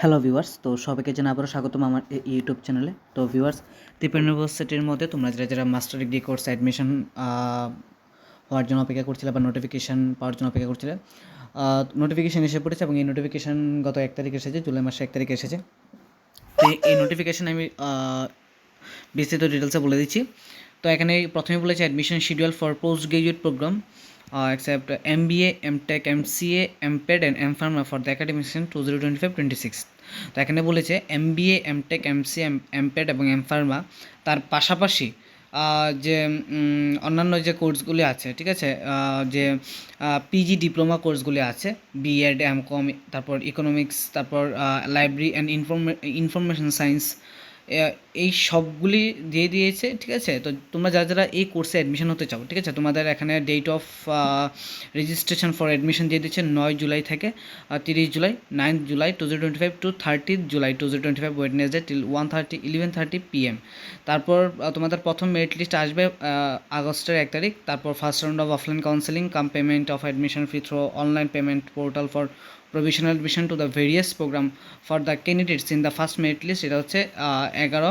Hello viewers তো সবাইকে জানা আবারও স্বাগতম আমার ইউটিউব চ্যানেলে তো ভিউয়ার্স ত্রিপুরা ইউনিভার্সিটির মধ্যে তোমরা যারা যারা মাস্টার ডিগ্রি কোর্স অ্যাডমিশন হওয়ার জন্য অপেক্ষা করছিলে বা নোটিফিকেশান পাওয়ার জন্য অপেক্ষা করছিলে নোটিফিকেশান এসে পড়েছে এবং এই নোটিফিকেশান গত এক তারিখ এসেছে জুলাই মাসে এক তারিখে এসেছে। তো এই- নোটিফিকেশান আমি আহ, বিস্তারিত ডিটেলসে বলে দিচ্ছি। তো এখানে প্রথমে বলেছে admission schedule for post graduate program and M pharma for the academic session two zero twenty five twenty six তো এখানে বলেছে M B A M tech M C M M ped এবং এম ফার্মা তার পাশাপাশি যে অন্যান্য যে কোর্সগুলি আছে, ঠিক আছে যে পিজি ডিপ্লোমা কোর্সগুলি আছে বিএড এম কম তারপর ইকোনমিক্স তারপর লাইব্রেরি অ্যান্ড ইনফরমে ইনফরমেশন সায়েন্স এই সবগুলি দিয়ে দিয়েছে, ঠিক আছে? তো তোমরা যারা যারা এই কোর্সে অ্যাডমিশন হতে চাও, ঠিক আছে? তোমাদের এখানে date of registration for admission দিয়ে দিচ্ছে নয় জুলাই থেকে তিরিশ July ninth July two twenty five to thirty July two twenty five Wednesday till one thirty eleven thirty PM তারপর তোমাদের প্রথম মেরিট লিস্ট আসবে আগস্টের এক তারিখ। তারপর first round of offline counselling cum payment of admission fee through online payment portal for provisional admission to the various program for the candidates in the first merit list এটা হচ্ছে এগারো।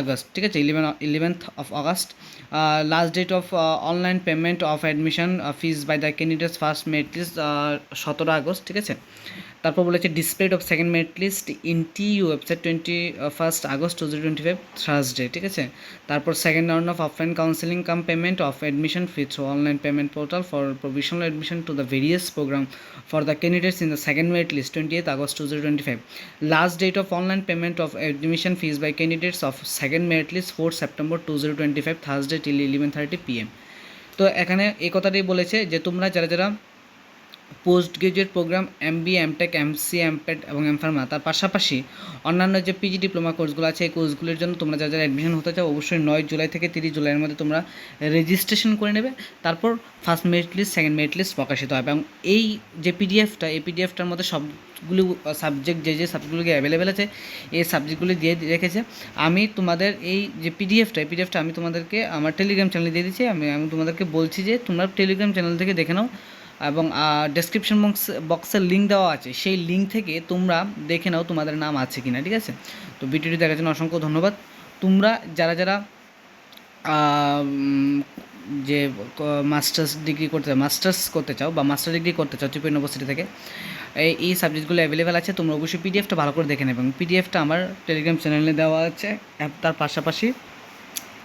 আগস্ট, ঠিক আছে? Eleven eleventh of August last date of online payment of admission fees by the candidates first merit list সতেরো আগস্ট, ঠিক আছে? তারপর বলেছে displayed of second merit list in the website twenty first August two zero twenty five Thursday ঠিক আছে? তারপর second round of offline counselling cum payment of admission fee through online payment portal for provisional admission to the various program for the candidates in the second merit list twenty eighth August two zero twenty five last date of online payment of admission fees by candidates of second merit list four September two zero twenty five Thursday till eleven thirty PM তো এখানে এই কথাটাই বলেছে যে তোমরা যারা যারা post graduate program M B M C M ped এবং এম ফার্মা তার পাশাপাশি অন্যান্য যে পিজি ডিপ্লোমা কোর্সগুলো আছে, এই কোর্সগুলির জন্য তোমরা যারা যারা অ্যাডমিশন হতে চাও, অবশ্যই নয় জুলাই থেকে তিরিশ জুলাইয়ের মধ্যে তোমরা রেজিস্ট্রেশন করে নেবে। তারপর first merit list second merit list প্রকাশিত হবে। এবং এই যে পিডিএফটা এই পিডিএফটার মধ্যে সবগুলো সাবজেক্ট যে যে সাবজেক্টগুলি অ্যাভেলেবেল আছে, এই সাবজেক্টগুলি দিয়ে রেখেছে। আমি তোমাদের এই যে পিডিএফটা পিডিএফটা আমি তোমাদেরকে আমার টেলিগ্রাম চ্যানেলে দিয়ে দিচ্ছি। আমি আমি তোমাদেরকে বলছি যে তোমরা টেলিগ্রাম চ্যানেল থেকে দেখে নাও। এবং ডেসক্রিপশন বক্স বক্সের লিঙ্ক দেওয়া আছে। সেই লিঙ্ক থেকে তোমরা দেখে নাও তোমাদের নাম আছে কিনা, ঠিক আছে? তো ভিডিওটি দেখার জন্য অসংখ্য ধন্যবাদ। তোমরা যারা যারা যে মাস্টার্স ডিগ্রি করতে চাও মাস্টার্স করতে চাও বা মাস্টার ডিগ্রি করতে চাও ত্রিপুরা ইউনিভার্সিটি থেকে এই এই সাবজেক্টগুলো অ্যাভেলেবেল আছে। তোমরা অবশ্যই পিডিএফটা ভালো করে দেখে নেবে। পিডিএফটা আমার টেলিগ্রাম চ্যানেলে দেওয়া আছে। তার পাশাপাশি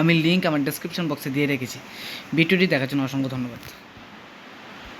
আমি লিঙ্ক আমার ডেসক্রিপশন বক্সে দিয়ে রেখেছি। ভিডিওটি দেখার জন্য অসংখ্য ধন্যবাদ।